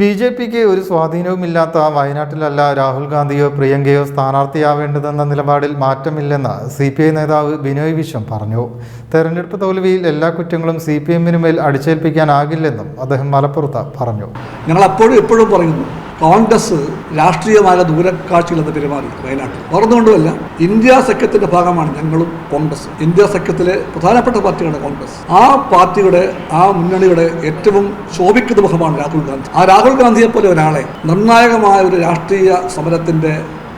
B J പിക്ക് ഒരു സ്വാധീനവുമില്ലാത്ത വയനാട്ടിലല്ല രാഹുൽ ഗാന്ധിയോ പ്രിയങ്കയോ സ്ഥാനാർത്ഥിയാവേണ്ടതെന്ന നിലപാടിൽ മാറ്റമില്ലെന്ന് C P I നേതാവ് ബിനോയ് വിശ്വം പറഞ്ഞു. തെരഞ്ഞെടുപ്പ് തോൽവിയിൽ എല്ലാ കുറ്റങ്ങളും സി പി എമ്മിനുമേൽ അടിച്ചേൽപ്പിക്കാനാകില്ലെന്നും അദ്ദേഹം മലപ്പുറത്ത് പറഞ്ഞു. ഞങ്ങൾ അപ്പോഴും എപ്പോഴും പറയുന്നു കോൺഗ്രസ് രാഷ്ട്രീയമായ ദൂരക്കാഴ്ചയിലെന്ന് പെരുമാറി വയനാട്ടിൽ. പറഞ്ഞുകൊണ്ടുമല്ല ഇന്ത്യ സഖ്യത്തിന്റെ ഭാഗമാണ് ഞങ്ങളും കോൺഗ്രസ്. ഇന്ത്യ സഖ്യത്തിലെ പ്രധാനപ്പെട്ട പാർട്ടിയാണ് കോൺഗ്രസ്. ആ പാർട്ടിയുടെ ആ മുന്നണിയുടെ ഏറ്റവും ശോഭിക്കുന്ന മുഖമാണ് രാഹുൽ ഗാന്ധി. ആ രാഹുൽ ഗാന്ധിയെ പോലെ ഒരാളെ നിർണായകമായ ഒരു രാഷ്ട്രീയ സമരത്തിന്റെ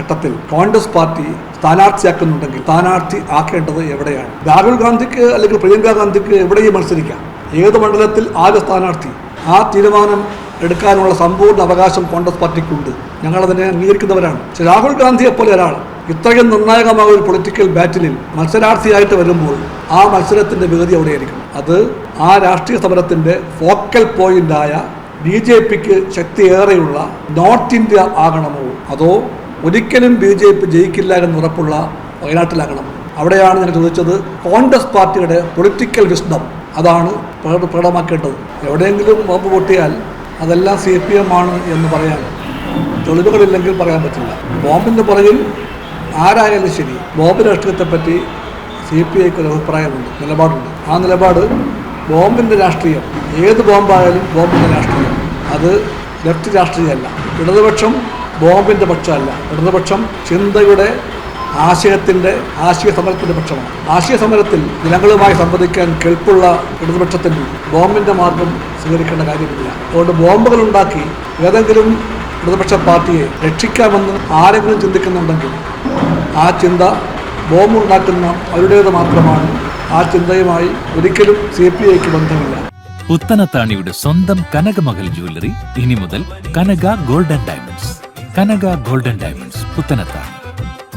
ഘട്ടത്തിൽ കോൺഗ്രസ് പാർട്ടി സ്ഥാനാർത്ഥിയാക്കുന്നുണ്ടെങ്കിൽ സ്ഥാനാർത്ഥി ആക്കേണ്ടത് എവിടെയാണ്? രാഹുൽ ഗാന്ധിക്ക് അല്ലെങ്കിൽ പ്രിയങ്ക ഗാന്ധിക്ക് എവിടെയും മത്സരിക്കാം. ഏത് മണ്ഡലത്തിൽ ആര് സ്ഥാനാർത്ഥി? ആ തീരുമാനം എടുക്കാനുള്ള സമ്പൂർണ അവകാശം കോൺഗ്രസ് പാർട്ടിക്കുണ്ട്. ഞങ്ങളതിനെ അംഗീകരിക്കുന്നവരാണ്. പക്ഷേ രാഹുൽ ഗാന്ധിയെ പോലെ ഒരാൾ ഇത്രയും നിർണായകമായ ഒരു പൊളിറ്റിക്കൽ ബാറ്റിലിൽ മത്സരാർത്ഥിയായിട്ട് വരുമ്പോൾ ആ മത്സരത്തിന്റെ വിഗതി എവിടെയായിരിക്കും അത് ആ രാഷ്ട്രീയ സമരത്തിന്റെ ഫോക്കൽ പോയിന്റായ ബി ജെ പിക്ക് ശക്തിയേറെയുള്ള നോർത്ത് ഇന്ത്യ ആകണമോ? അതോ ഒരിക്കലും ബി ജെ പി ജയിക്കില്ല എന്ന് ഉറപ്പുള്ള വയനാട്ടിലാകണം അവിടെയാണ് ഞാൻ ചോദിച്ചത് കോൺഗ്രസ് പാർട്ടിയുടെ പൊളിറ്റിക്കൽ വിസ്ഡം അതാണ് പ്രകടമാക്കേണ്ടത്. എവിടെയെങ്കിലും ബോംബ് പൊട്ടിയാൽ അതെല്ലാം സി പി എം ആണ് എന്ന് പറയാൻ തെളിവുകളില്ലെങ്കിൽ പറയാൻ പറ്റില്ല. ബോംബിന്റെ പുറകിൽ ആരായാലും ശരി ബോംബ് രാഷ്ട്രീയത്തെപ്പറ്റി സി പി ഐക്ക് ഒരു അഭിപ്രായമുണ്ട് നിലപാടുണ്ട്. ആ നിലപാട് ബോംബിന്റെ രാഷ്ട്രീയം ഏത് ബോംബായാലും ബോംബിന്റെ രാഷ്ട്രീയം. അത് ലെഫ്റ്റ് രാഷ്ട്രീയമല്ല. ഇടതുപക്ഷം ബോംബിന്റെ പക്ഷമല്ല. ഇടതുപക്ഷം ചിന്തയുടെ ആശയത്തിന്റെ ആശയ സമരത്തിന്റെ പക്ഷമാണ്. ആശയ സമരത്തിൽ ജനങ്ങളുമായി സംവദിക്കാൻ കെൽപ്പുള്ള ഇടതുപക്ഷത്തിന് ബോംബിന്റെ മാർഗം സ്വീകരിക്കേണ്ട കാര്യമില്ല. അതുകൊണ്ട് ബോംബുകൾ ഉണ്ടാക്കി ഏതെങ്കിലും ഇടതുപക്ഷ പാർട്ടിയെ രക്ഷിക്കാമെന്ന് ആരെങ്കിലും ചിന്തിക്കുന്നുണ്ടെങ്കിൽ ആ ചിന്ത ബോംബുണ്ടാക്കുന്ന അവരുടേത് മാത്രമാണ്. ആ ചിന്തയുമായി ഒരിക്കലും സി പി ഐക്ക് ബന്ധമില്ല. പുത്തനത്താണിയുടെ സ്വന്തം കനകമകൽ ജ്വല്ലറി. ഇനി മുതൽ Kanaka golden diamonds. Kanaka golden diamonds Puthanathani.